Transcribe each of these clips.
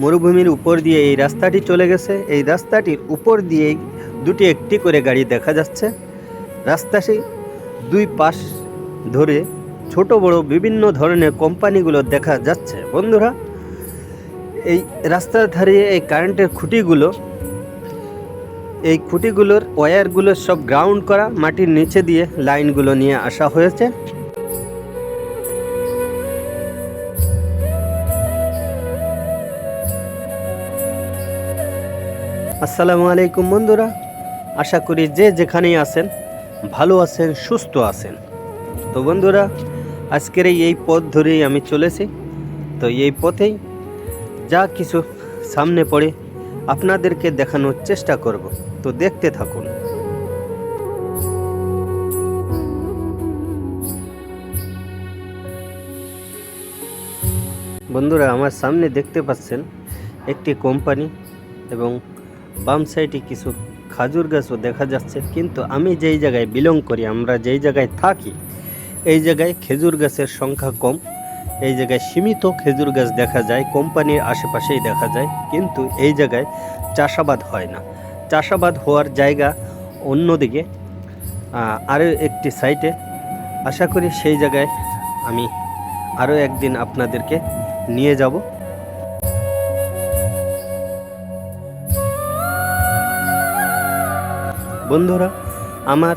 মরুভূমির উপর দিয়ে এই রাস্তাটি চলে গেছে। এই রাস্তাটির উপর দিয়ে দুটি একটি করে গাড়ি দেখা যাচ্ছে। রাস্তাটি দুই পাশ ধরে ছোট, বড় বিভিন্ন ধরনের কোম্পানিগুলো দেখা যাচ্ছে। বন্ধুরা, এই রাস্তার ধারে এই কারেন্টের খুঁটিগুলো, এই খুঁটিগুলোর ওয়্যারগুলো সব গ্রাউন্ড করা, মাটির নিচে দিয়ে লাইনগুলো নিয়ে আসা হয়েছে। আসসালামু আলাইকুম বন্ধুরা, আশা করি যে যেখানেই আছেন ভালো আছেন, সুস্থ আছেন। তো বন্ধুরা, আজকের এই পথ ধরেই আমি চলেছি। তো এই পথেই যা কিছু সামনে পড়ে আপনাদেরকে দেখানোর চেষ্টা করব। তো দেখতে থাকুন। বন্ধুরা, আমার সামনে দেখতে পাচ্ছেন একটি কোম্পানি এবং বাম সাইডে কিছু খাজুর গাছও দেখা যাচ্ছে, কিন্তু আমি যেই জায়গায় বিলং করি, আমরা যেই জায়গায় থাকি, এই জায়গায় খেজুর গাছের সংখ্যা কম, এই জায়গায় সীমিত খেজুর গাছ দেখা যায়, কোম্পানির আশেপাশেই দেখা যায়, কিন্তু এই জায়গায় চাষাবাদ হয় না। চাষাবাদ হওয়ার জায়গা অন্যদিকে আরও একটি সাইটে, আশা করি সেই জায়গায় আমি আরও একদিন আপনাদেরকে নিয়ে যাব। বন্ধুরা, আমার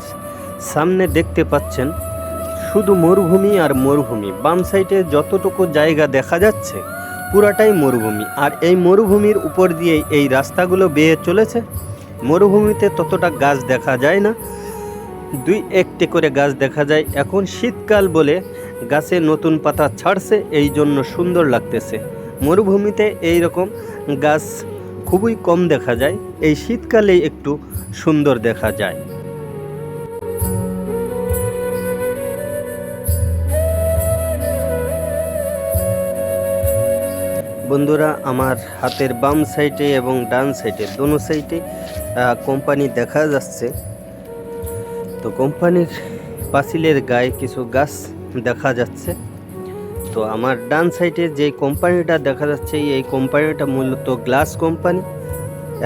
সামনে দেখতে পাচ্ছেন শুধু মরুভূমি আর মরুভূমি। বাম সাইডে যতটুকু জায়গা দেখা যাচ্ছে, পুরাটাই মরুভূমি। আর এই মরুভূমির উপর দিয়ে এই রাস্তাগুলো বেয়ে চলেছে। মরুভূমিতে ততটা গাছ দেখা যায় না। দুই একটি করে গাছ দেখা যায়। এখন শীতকাল বলে গাছে নতুন পাতা ছাড়ছে এই জন্য সুন্দর লাগতেছে। মরুভূমিতে এই রকম গাছ খুবই কম দেখা যায়। এই শীতকালে একটু সুন্দর দেখা যায়। বন্ধুরা, আমার হাতের বাম সাইডে এবং ডান সাইডে দোনো সাইডে কোম্পানি দেখা যাচ্ছে। তো কোম্পানির পাঁচিলের গায়ে কিছু গাছ দেখা যাচ্ছে। তো আমার ডান সাইডে যে কোম্পানিটা দেখা যাচ্ছে, এই কোম্পানিটা মূলত গ্লাস কোম্পানি।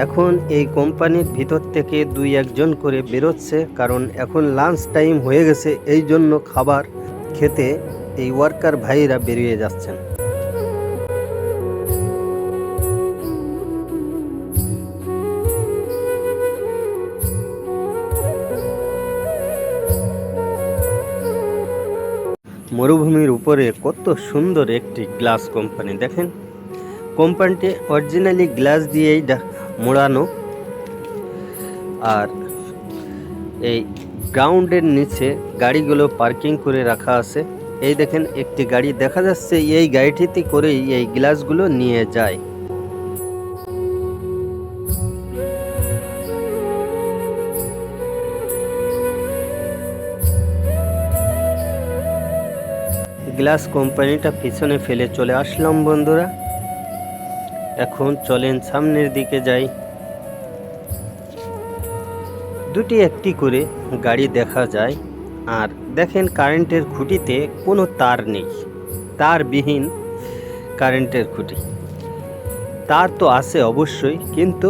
এখন এই কোম্পানির ভিতর থেকে দুই একজন করে বেরোচ্ছে, কারণ এখন লাঞ্চ টাইম হয়ে গেছে এই জন্য খাবার খেতে এই ওয়ার্কার ভাইয়েরা বেরিয়ে যাচ্ছেন। মরুভূমির উপরে কত সুন্দর একটি গ্লাস কোম্পানি। দেখেন, কোম্পানিটি অরিজিনালি গ্লাস দিয়েই মোড়ানো। আর এই গ্রাউন্ডের নিচে গাড়িগুলো পার্কিং করে রাখা আছে। এই দেখেন, একটি গাড়ি দেখা যাচ্ছে, এই গাড়িটিতে করেই এই গ্লাসগুলো নিয়ে যায়। গ্লাস কোম্পানিটা পিছনে ফেলে চলে আসলাম, বন্ধুরা। এখন চলেন সামনের দিকে যাই। দুটি একটি করে গাড়ি দেখা যায়, আর দেখেন কারেন্টের খুঁটিতে কোনো তার নেই। তারবিহীন কারেন্টের খুঁটি। তার তো আছে অবশ্যই, কিন্তু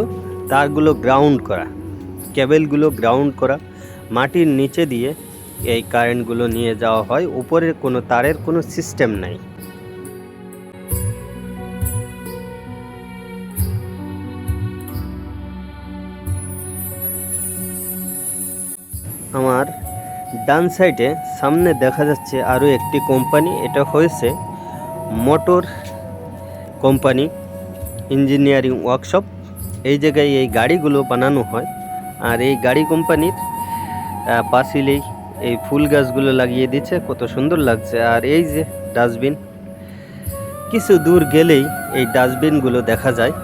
তারগুলো গ্রাউন্ড করা। কেবেলগুলো গ্রাউন্ড করা, মাটির নিচে দিয়ে এই কারেন্টগুলো নিয়ে যাওয়া হয় উপরের কোনো তারের কোনো সিস্টেম নাই। আমার ডান সাইডে সামনে দেখা যাচ্ছে আরও একটি কোম্পানি এটা হয়েছে মোটর কোম্পানি ইঞ্জিনিয়ারিং ওয়ার্কশপ। এই জায়গায় এই গাড়িগুলো বানানো হয় আর এই গাড়ি কোম্পানির আহ, পাঁচিলেই এই ফুল গাছগুলো লাগিয়ে দিচ্ছে, কত সুন্দর লাগছে। আর এই যে ডাস্টবিন, কিছু দূর গেলেই এই ডাস্টবিনগুলো দেখা যায়।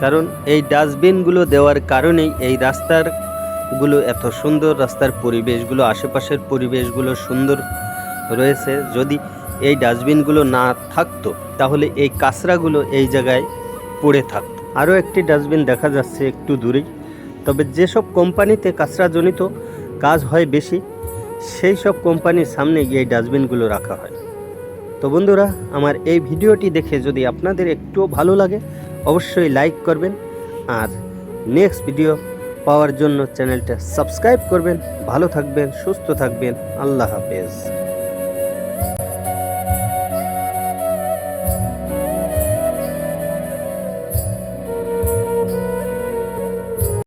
কারণ এই ডাস্টবিনগুলো দেওয়ার কারণেই এই রাস্তারগুলো এত সুন্দর, রাস্তার পরিবেশগুলো, আশেপাশের পরিবেশগুলো সুন্দর রয়েছে। যদি এই ডাস্টবিনগুলো না থাকতো, তাহলে এই কাঁচরাগুলো এই জায়গায় পড়ে থাকতো। আরও একটি ডাস্টবিন দেখা যাচ্ছে একটু দূরেই। তবে যেসব কোম্পানিতে কাঁচরাজনিত কাজ হয় বেশি সেই সব কোম্পানির সামনে এই ডাস্টবিনগুলো রাখা হয়। তো বন্ধুরা, আমার এই ভিডিওটি দেখে যদি আপনাদের একটুও ভালো লাগে, অবশ্যই লাইক করবেন আর নেক্সট ভিডিও পাওয়ার জন্য চ্যানেলটা সাবস্ক্রাইব করবেন। ভালো থাকবেন, সুস্থ থাকবেন। আল্লাহ হাফেজ।